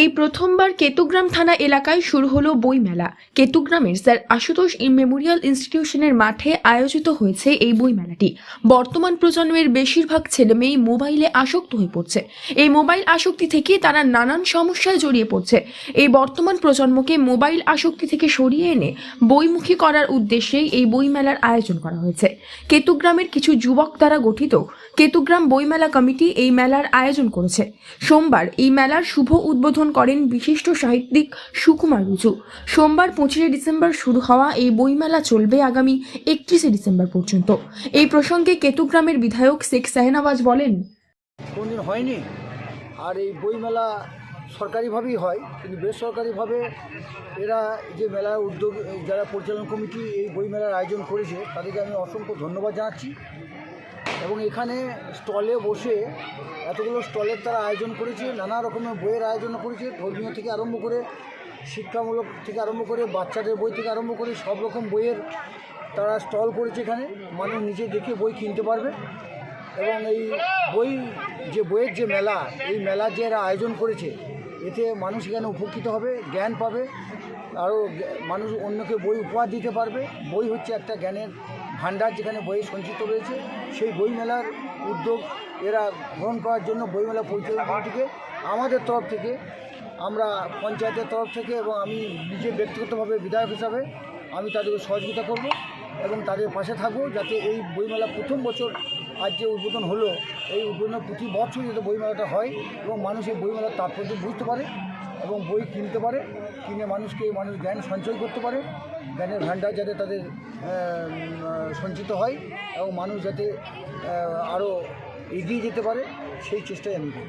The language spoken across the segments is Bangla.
এই প্রথমবার কেতুগ্রাম থানা এলাকায় শুরু হলো বইমেলা। কেতুগ্রামের স্যার আশুতোষ মেমোরিয়াল ইনস্টিটিউশনের মাঠে আয়োজিত হয়েছে এই বইমেলাটি। বর্তমান প্রজন্মের বেশিরভাগ ছেলেমেয়ে মোবাইলে আসক্ত হয়ে পড়ছে। এই মোবাইল আসক্তি থেকে তারা নানান সমস্যায় জড়িয়ে পড়ছে। এই বর্তমান প্রজন্মকে মোবাইল আসক্তি থেকে সরিয়ে এনে বইমুখী করার উদ্দেশ্যেই এই বইমেলার আয়োজন করা হয়েছে। কেতুগ্রামের কিছু যুবক দ্বারা গঠিত কেতুগ্রাম বইমেলা কমিটি এই মেলার আয়োজন করেছে। সোমবার এই মেলার শুভ উদ্বোধন করেন বিশিষ্ট সাহিত্যিক সুকুমার রুজু সোমবার পঁচিশে ডিসেম্বর শুরু হওয়া এই বইমেলা চলবে আগামী একত্রিশে ডিসেম্বর পর্যন্ত। এই প্রসঙ্গে কেতুগ্রামের বিধায়ক শেখ সাহেনাবাজ বলেন, কোনদিন হয়নি। আর এই বইমেলা সরকারিভাবেই হয়, কিন্তু বেসরকারিভাবে এরা যে মেলার উদ্যোগ, যারা পরিচালন কমিটি এই বইমেলার আয়োজন করেছে, তাদেরকে আমি অসংখ্য ধন্যবাদ জানাচ্ছি। এবং এখানে স্টলে বসে এতগুলো স্টলের তারা আয়োজন করেছে, নানা রকমের বইয়ের আয়োজন করেছে, ধর্মীয় থেকে আরম্ভ করে শিক্ষামূলক থেকে আরম্ভ করে, বাচ্চাদের বই থেকে আরম্ভ করে, সব রকম বইয়ের তারা স্টল করেছে এখানে। মানুষ নিজে দেখে বই কিনতে পারবে। এবং এই বই, যে বইয়ের যে মেলা, এই মেলা যে এরা আয়োজন করেছে, এতে মানুষ এখানে উপকৃত হবে, জ্ঞান পাবে। আরও মানুষ অন্যকে বই উপহার দিতে পারবে। বই হচ্ছে একটা জ্ঞানের ভাণ্ডার যেখানে বই সঞ্চিত রয়েছে, সেই বই মেলার উদ্যোগ এরা গ্রহণ করার জন্য বইমেলা পরিচালনা কমিটিকে আমাদের তরফ থেকে, আমরা পঞ্চায়েতের তরফ থেকে এবং আমি নিজে ব্যক্তিগতভাবে বিধায়ক হিসাবে আমি তাদেরকে সহযোগিতা করব এবং তাদের পাশে থাকব যাতে এই বইমেলা প্রথম বছর আজ যে উদ্বোধন হলো, এই উদ্বোধন প্রতি বছর যাতে বইমেলাটা হয় এবং মানুষ এই বইমেলার তাৎপর্য বুঝতে পারে এবং বই কিনতে পারে, কিনে মানুষকে মানুষ জ্ঞান সঞ্চয় করতে পারে। জ্ঞানের ভাণ্ডার যাতে তাদের সঞ্চিত হয় এবং মানুষ যাতে আরও এগিয়ে যেতে পারে, সেই চেষ্টাই আমি করি।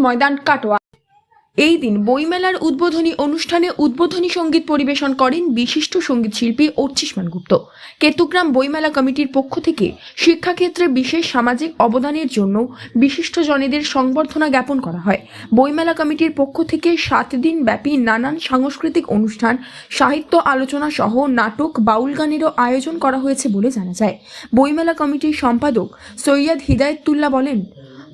ময়দান কাটোয়া। এই দিন বইমেলার উদ্বোধনী অনুষ্ঠানে উদ্বোধনী সংগীত পরিবেশন করেন বিশিষ্ট সংগীত শিল্পী অর্চিষ্মান গুপ্ত কেতুগ্রাম বইমেলা কমিটির পক্ষ থেকে শিক্ষাক্ষেত্রে বিশেষ সামাজিক অবদানের জন্য বিশিষ্ট জনেদের সংবর্ধনা জ্ঞাপন করা হয়। বইমেলা কমিটির পক্ষ থেকে সাত দিন ব্যাপী নানান সাংস্কৃতিক অনুষ্ঠান, সাহিত্য আলোচনা সহ নাটক, বাউল গানেরও আয়োজন করা হয়েছে বলে জানা যায়। বইমেলা কমিটির সম্পাদক সৈয়দ হিদায়তুল্লাহ বলেন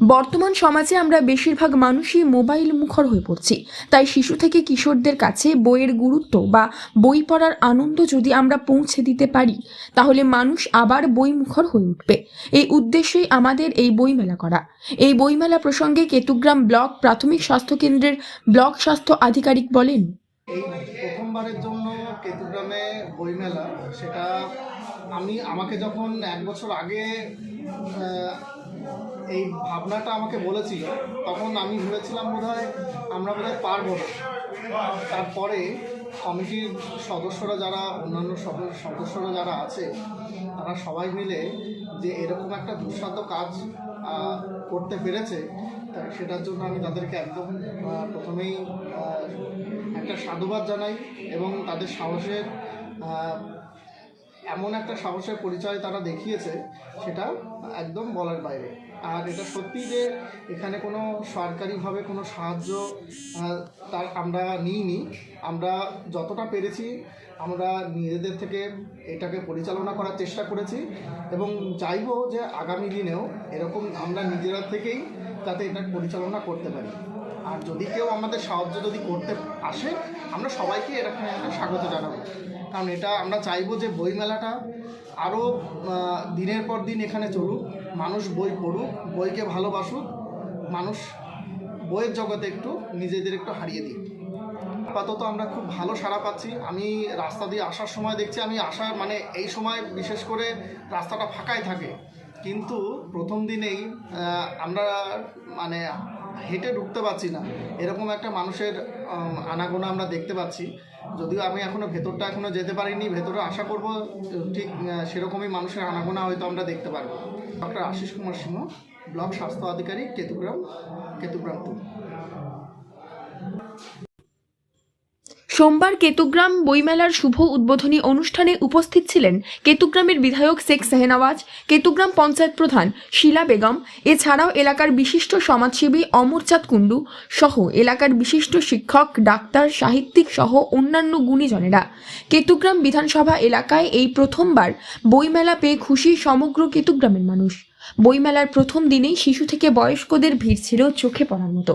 বর্তমান সমাজে আমরা বেশিরভাগ মানুষই মোবাইল মুখর হয়ে পড়ছি। তাই শিশু থেকে কিশোরদের কাছে বইয়ের গুরুত্ব বা বই পড়ার আনন্দ যদি আমরা পৌঁছে দিতে পারি, তাহলে মানুষ আবার বই মুখর হয়ে উঠবে। এই উদ্দেশ্যেই আমাদের এই বইমেলা করা। এই বইমেলা প্রসঙ্গে কেতুগ্রাম ব্লক প্রাথমিক স্বাস্থ্য কেন্দ্রের ব্লক স্বাস্থ্য আধিকারিক বলেন, এই প্রথমবারের জন্য কেতুগ্রামে বইমেলা। সেটা আমি, আমাকে যখন এক বছর আগে এই ভাবনাটা আমাকে বলেছিল, তখন আমি ভেবেছিলাম বোধহয় আমরা বোধহয় পারব না। তারপরে কমিটির সদস্যরা যারা, অন্যান্য সদস্যরা যারা আছে, তারা সবাই মিলে যে এরকম একটা দুঃসাধ্য কাজ করতে পেরেছে সেটার জন্য আমি তাদেরকে একদম প্রথমেই একটা সাধুবাদ জানাই এবং তাদের সাহসের এমন একটা সাহসের পরিচয় তারা দেখিয়েছে, সেটা একদম বলার বাইরে। আর এটা সত্যি যে এখানে কোনো সরকারিভাবে কোনো সাহায্য তার আমরা নিইনি। আমরা যতটা পেরেছি, আমরা নিজেদের থেকে এটাকে পরিচালনা করার চেষ্টা করেছি এবং চাইব যে আগামী দিনেও এরকম আমরা নিজেরা থেকেই যাতে এটা পরিচালনা করতে পারি। আর যদি কেউ আমাদের সাহায্য যদি করতে আসে, আমরা সবাইকে এরকম স্বাগত জানাব। কারণ এটা আমরা চাইব যে বইমেলাটা আরও দিনের পর দিন এখানে চলুক, মানুষ বই পড়ুক, বইকে ভালোবাসুক, মানুষ বইয়ের জগতে একটু নিজেদের একটু হারিয়ে দিই আপাতত আমরা খুব ভালো সাড়া পাচ্ছি। আমি রাস্তা দিয়ে আসার সময় দেখছি, আমি আসার মানে এই সময় বিশেষ করে রাস্তাটা ফাঁকাই থাকে। কিন্তু প্রথম দিনেই আমরা মানে হেঁটে ঢুকতে পারছি না। এরকম একটা মানুষের আনাগোনা আমরা দেখতে পাচ্ছি। যদিও আমি এখনও ভেতরটা এখনও যেতে পারিনি, ভেতরে আশা করব, ঠিক সেরকমই মানুষের আনাগোনা হয়তো আমরা দেখতে পারব। ডক্টর আশিস কুমার সিংহ, ব্লক স্বাস্থ্য আধিকারিক, কেতুগ্রাম কেতুগ্রাম সোমবার কেতুগ্রাম বইমেলার শুভ উদ্বোধনী অনুষ্ঠানে উপস্থিত ছিলেন কেতুগ্রামের বিধায়ক শেখ সেহেনওয়াজ কেতুগ্রাম পঞ্চায়েত প্রধান শিলা বেগম, এছাড়াও এলাকার বিশিষ্ট সমাজসেবী অমরচাঁদ কুণ্ডু সহ এলাকার বিশিষ্ট শিক্ষক, ডাক্তার, সাহিত্যিক সহ অন্যান্য গুণীজনেরা। কেতুগ্রাম বিধানসভা এলাকায় এই প্রথমবার বইমেলা পেয়ে খুশি সমগ্র কেতুগ্রামের মানুষ। বইমেলার প্রথম দিনেই শিশু থেকে বয়স্কদের ভিড় ছিল চোখে পড়ার মতো।